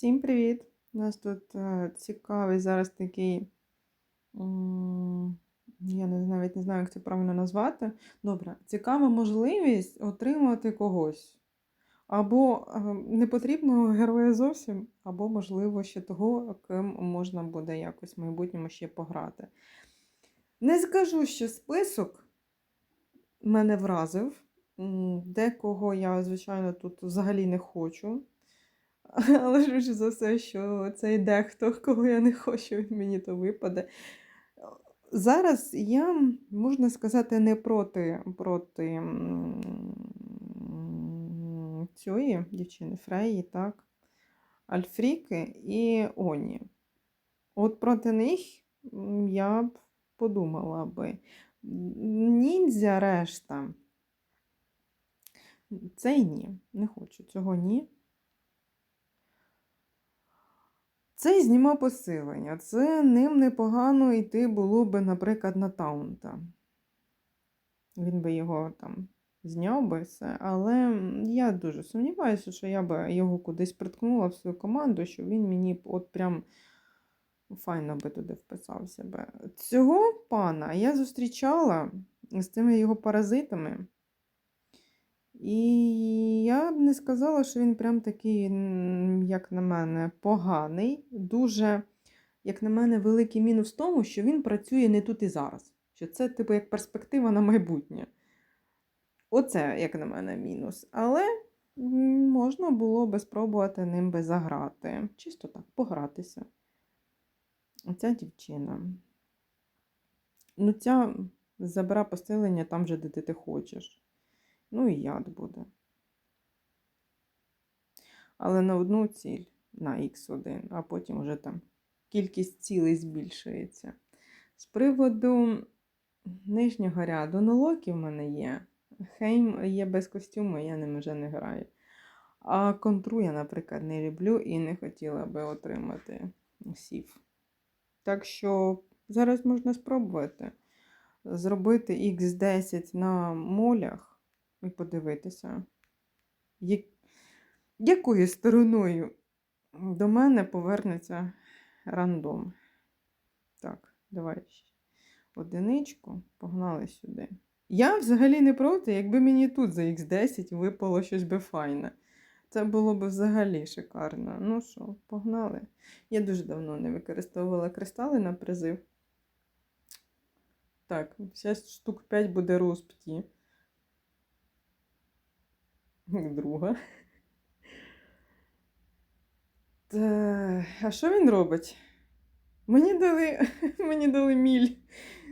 Всім привіт! У нас тут е, цікавий зараз такий. Я не, навіть не знаю, як це правильно назвати. Добре, цікава можливість отримати когось. Або е, непотрібного героя зовсім, або, можливо, ще того, ким можна буде якось в майбутньому ще пограти. Не скажу, що список мене вразив. Декого я, звичайно, тут взагалі не хочу. Але ж за все, що цей дехто, кого я не хочу, мені то випаде. Зараз я, можна сказати, не проти, проти цієї дівчини Фреї, так? Альфріки і Оні. От проти них я б подумала би. Ніндзя решта. Цей ні, не хочу. Цього ні. Цей знімав посилення. Це ним непогано йти було би, наприклад, на таунта. Він би його там зняв би все, але я дуже сумніваюся, що я би його кудись приткнула в свою команду, що він мені от прям файно би туди вписався би. Цього пана я зустрічала з цими його паразитами. І я б не сказала, що він прям такий, як на мене, поганий. Дуже, як на мене, великий мінус в тому, що він працює не тут і зараз. Що це, типу, як перспектива на майбутнє. Оце, як на мене, мінус. Але можна було би спробувати ним би заграти. Чисто так, погратися. Оця дівчина. Ну, ця забира посилення там же, де ти хочеш. Ну і яд буде. Але на одну ціль на Х1, а потім вже там кількість цілей збільшується. З приводу нижнього ряду, ну Локі в мене є. Хейм є без костюму, я ним вже не граю. А контру я, наприклад, не люблю і не хотіла би отримати сів. Так що зараз можна спробувати зробити Х10 на молях і подивитися, як... якою стороною до мене повернеться рандом. Так, давай ще одиничку, погнали сюди. Я взагалі не проти, якби мені тут за Х10 випало щось би файне. Це було б взагалі шикарно. Ну що, погнали. Я дуже давно не використовувала кристали на призив. Так, зараз штук 5 буде розпті. Друга. Та, а що він робить? Мені дали, мені дали міль.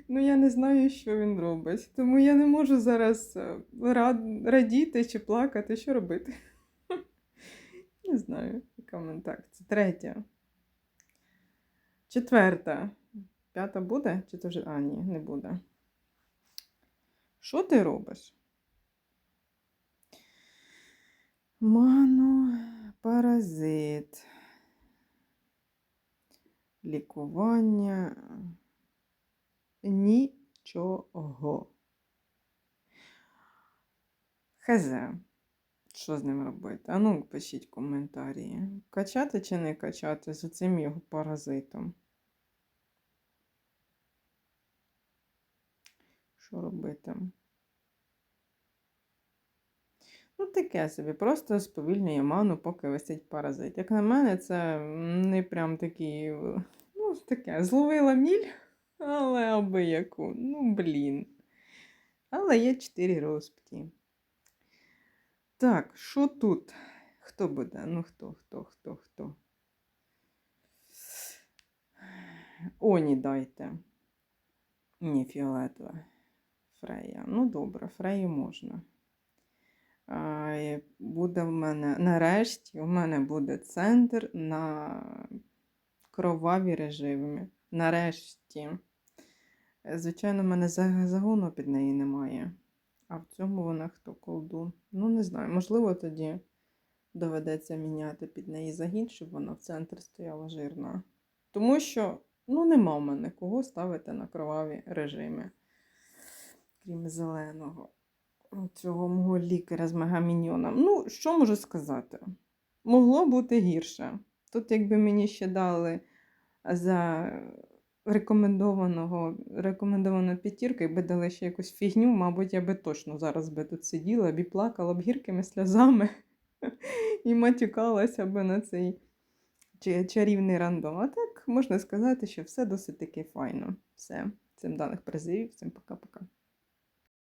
Ну, я не знаю, що він робить. Тому я не можу зараз е, рад, радіти чи плакати, що робити. Не знаю, яка мене так. Це третя. Четверта. П'ята буде? Чи то вже. А, ні, не буде. Що ти робиш? Ману, паразит. Лікування. Нічого. Хз. Що з ним робити? А ну, пишіть коментарі. Качати чи не качати з цим його паразитом? Що робити? Ну, таке собі, просто сповільнює ману, поки висить паразит. Як на мене, це не прям такий, ну, таке, зловила міль, але аби яку. Ну, блін. Але є 4 розпті. Так, що тут? Хто буде? Ну, хто, хто, хто, хто? Оні дайте. Ні, фіолетове. Фрея. Ну, добре, Фрею можна. Буде в мене нарешті, у мене буде центр на кроваві режими. Нарешті. Звичайно, в мене загону під неї немає. А в цьому вона хто колдун? Ну, не знаю. Можливо, тоді доведеться міняти під неї загін, щоб вона в центрі стояла жирна. Тому що, ну, нема в мене кого ставити на кроваві режими, крім зеленого. Цього мого лікаря з мегаміньйоном. Ну, що можу сказати? Могло бути гірше. Тут, якби мені ще дали за рекомендованого, рекомендовану п'ятірку, якби дали ще якусь фігню, мабуть, я би точно зараз би тут сиділа б і плакала б гіркими сльозами і матюкалася би на цей чарівний рандом. А так можна сказати, що все досить таки файно. Все. Цим даних призивів, всім пока-пока.